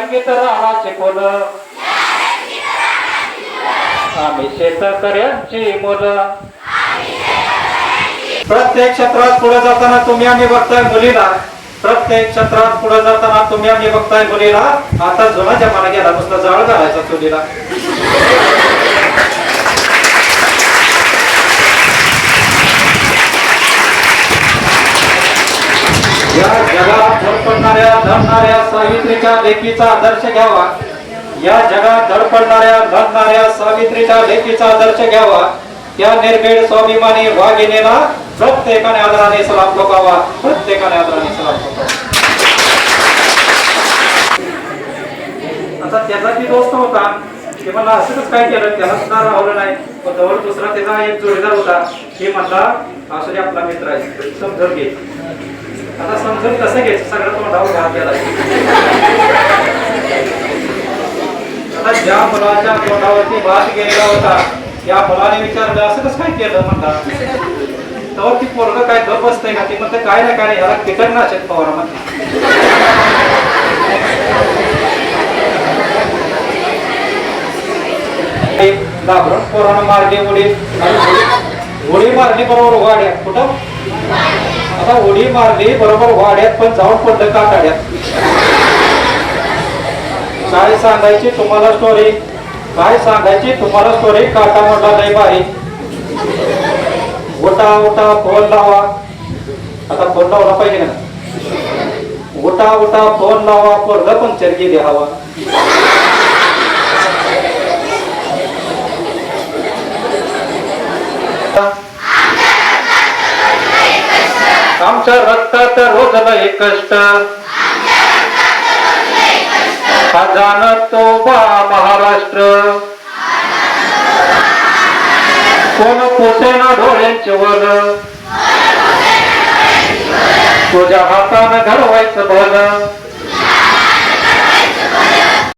रंगीत राहाचे कोण आम्ही शेतकऱ्यांची मुलं. प्रत्येक क्षेत्रात पुढे जाताना तुम्ही आम्ही बघताय मुलीला. प्रत्येक क्षेत्रात पुढे जाताना तुम्ही आम्ही बघताय मुलीला. आता जुना जमाना गेला नुसता जाळ घालायचा चुलीला. या जगात धडपडणाऱ्या धडणाऱ्या सावित्रीच्या लेखीचा आदर्श घ्यावा. या जगात धडपडणाऱ्या धडणाऱ्या सावित्रीच्या लेखीचा आदर्श घ्यावा. त्या निर्भीड स्वाभिमानी वाघिणीला प्रत्येकाने आदराने सलाम ठोकावा. प्रत्येकाने आदराने सलाम ठोकावा. आता त्याचा ती दोस्त होता? ते मला असंच काय केलं? त्याला सुद्धा राहलं नाही. पण जवळ दुसरा त्याचा एक जोडीदार होता. हे माझा असू आपला मित्र आहे. समजून घे. आता समजून कसं घ्यायचं? सगळं तोंडावर घात गेला आता ज्या मुलाच्या तोंडावरती भात गेलेला होता त्या मुलाने विचारलं असं कसं काय केलं? म्हणता तर ती पोरग काय गप बसतंय का? ती म्हणते काय नाही काय नाही याला कीटकनाशक फवारा म्हणते. घाबरून पोरानं मार्गे उडी होळी उडी- मारली बरोबर वाड्यात कुठं? आता उडी मारली बरोबर वाड्यात पण जाऊन पडलं काटाड्यात काय सांगायची तुम्हाला स्टोरी काय सांगायची तुम्हाला स्टोरी काटा मोठा नाही भारी. उठा उठा फोन लावा. आता फोन लावला पाहिजे ना. उठा उठा फोन लावा. पोरग पंक्चर गेली हवा. आमच्या रक्तात रोज लय कष्ट. तो बा महाराष्ट्र. कोण पोसेना डोळ्यांचे वर तुझ्या हातानं घडवायचं भलं.